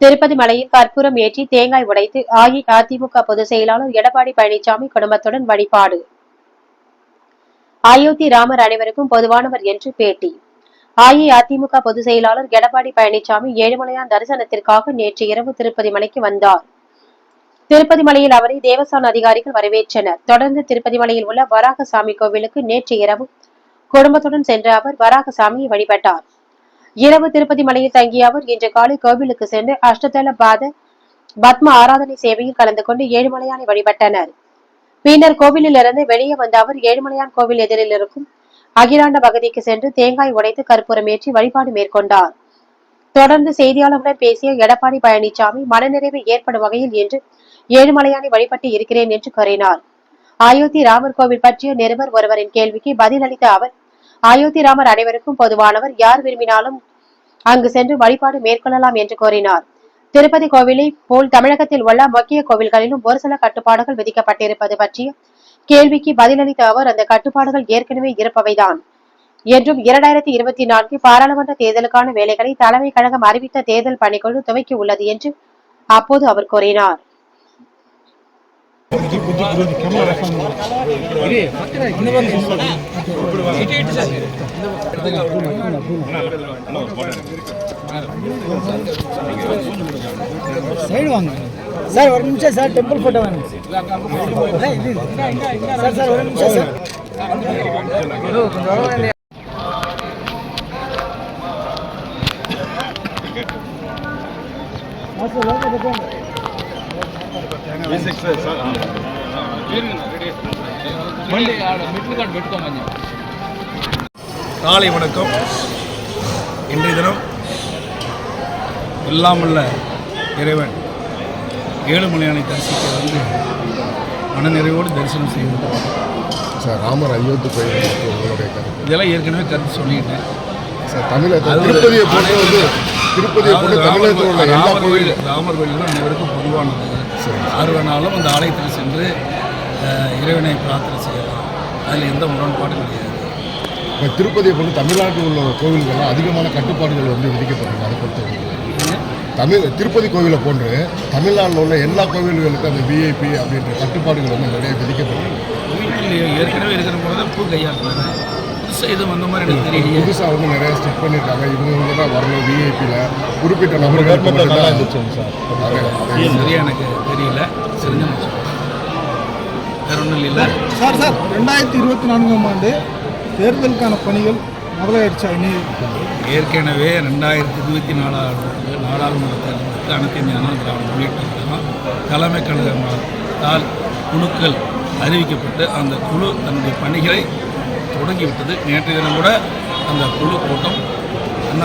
திருப்பதி மலையில் கற்பூரம் ஏற்றி தேங்காய் உடைத்து அஇஅதிமுக பொதுச் செயலாளர் எடப்பாடி பழனிசாமி குடும்பத்துடன் வழிபாடு. அயோத்தி ராமர் அனைவருக்கும் பொதுவானவர் என்று பேட்டி. அஇஅதிமுக பொதுச் செயலாளர் எடப்பாடி பழனிசாமி ஏழுமலையான் தரிசனத்திற்காக நேற்று இரவு திருப்பதி மலைக்கு வந்தார். திருப்பதி மலையில் அவரை தேவஸ்தான அதிகாரிகள் வரவேற்றனர். தொடர்ந்து திருப்பதி மலையில் உள்ள வராகசாமி கோவிலுக்கு நேற்று இரவு குடும்பத்துடன் சென்ற அவர் வராகசாமியை வழிபட்டார். இரவு திருப்பதி மலையில் தங்கிய அவர் இன்று காலை கோவிலுக்கு சென்று அஷ்டதள பாத பத்ம ஆராதனை சேவையில் கலந்து கொண்டு ஏழுமலையானை வழிபட்டனர். பின்னர் கோவிலிலிருந்து வெளியே வந்த அவர் ஏழுமலையான் கோவில் எதிரில் இருக்கும் அகிலாண்ட பகுதிக்கு சென்று தேங்காய் உடைத்து கற்பூரம் ஏற்றி வழிபாடு மேற்கொண்டார். தொடர்ந்து செய்தியாளர்களுடன் பேசிய எடப்பாடி பழனிசாமி மனநிறைவு ஏற்படும் வகையில் என்று ஏழுமலையானை வழிபட்டு இருக்கிறேன் என்று கூறினார். அயோத்தி ராமர் கோவில் பற்றிய நிருபர் ஒருவரின் கேள்விக்கு பதிலளித்த அவர் அயோத்தி ராமர் அனைவருக்கும் பொதுவானவர். யார் விரும்பினாலும் அங்கு சென்று வழிபாடு மேற்கொள்ளலாம் என்று கூறினார் திருப்பதி கோவிலை போல் தமிழகத்தில் உள்ள முக்கிய கோவில்களிலும் ஒரு சில கட்டுப்பாடுகள் விதிக்கப்பட்டிருப்பது பற்றிய கேள்விக்கு பதிலளித்த அவர் அந்த கட்டுப்பாடுகள் ஏற்கனவே இருப்பவைதான். என்றும் இரண்டாயிரத்தி இருபத்தி நான்கு பாராளுமன்ற தேர்தலுக்கான வேலைகளை தலைமை கழகம் அறிவித்த தேர்தல் பணிக்குழு துவக்கி உள்ளது என்று அப்போது அவர் கூறினார். சைடு வாங்க. சார் ஒரு நிமிஷம் சார் டெம்பிள் போட்டோ வேணும் சார் சார் ஒரு நிமிஷம் சார் காலை வணக்கம். இன்றைய தினம் இல்லாமல்ல இறைவன் ஏழுமலையானை தரிசிக்க வந்து மனநிறைவோடு தரிசனம் செய்வது சார் ராமர் அயோத்தி கோயில் இதெல்லாம் ஏற்கனவே கருத்து சொல்லிட்டேன் சார் தமிழக திருப்பதியை போட்டு வந்து திருப்பதியை போட்டு தமிழகத்தில் உள்ள எல்லா ராமர் கோயில் ராமர் கோயில் தான் அனைவருக்கும் பொதுவானது. யார் வேணாலும் அந்த ஆலயத்தில் சென்று இறைவனை பிரார்த்தனை செய்யலாம். அதில் எந்த முரண்பாடும் கிடையாது. இப்போ திருப்பதியை போட்டு தமிழ்நாட்டில் உள்ள கோவில்கள்லாம் அதிகமான கட்டுப்பாடுகள் வந்து விதிக்கப்படுறது அதை பொறுத்த தமிழ் திருப்பதி கோவிலை போன்று தமிழ்நாட்டில் உள்ள எல்லா கோவில்களுக்கும் அந்த விஐபி அப்படின்ற கட்டுப்பாடுகள் வந்து நிறைய விதிக்கப்படுது கோயில்கள் ஏற்கனவே இருக்கிற போது பூ கையாளுறது புதுசாக எதுவும் வந்த மாதிரி எனக்கு தெரியலையே. புதுசாக வந்து நிறைய ஸ்டெப் பண்ணியிருக்காங்க இவங்க தான் வரணும் விஐபியில் குறிப்பிட்ட நபர்களுக்கு மட்டும்தான் அதை- அதை சரியா எனக்கு தெரியல. தெரிஞ்சு. வேற ஒன்றும் இல்லை. சார் சார் ரெண்டாயிரத்தி இருபத்தி நான்காம் ஆண்டு தேர்தலுக்கான பணிகள் முதலாயிடுச்சா இனி? ஏற்கனவே ரெண்டாயிரத்தி இருபத்தி நாலாவது நாடாளுமன்ற தேர்தலுக்கு அனைத்து இந்திய அண்ணா திராவிட முன்னேற்ற கழகம் தலைமை கழகத்தால் குழுக்கள் அறிவிக்கப்பட்டு அந்த குழு தன்னுடைய பணிகளை தொடங்கிவிட்டது நேற்று தினம் கூட அந்த குழு கூட்டம்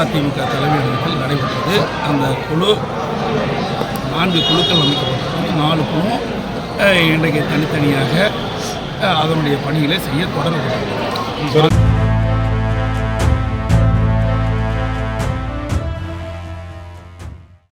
அதிமுக தலைமையகத்தில் நடைபெற்றது. அந்த குழு நான்கு குழுக்கள் அமைக்கப்பட்டிருக்கிறது. நாலு குழுவும் இன்றைக்கு தனித்தனியாக அதனுடைய பணிகளை செய்ய தொடங்கப்பட்டது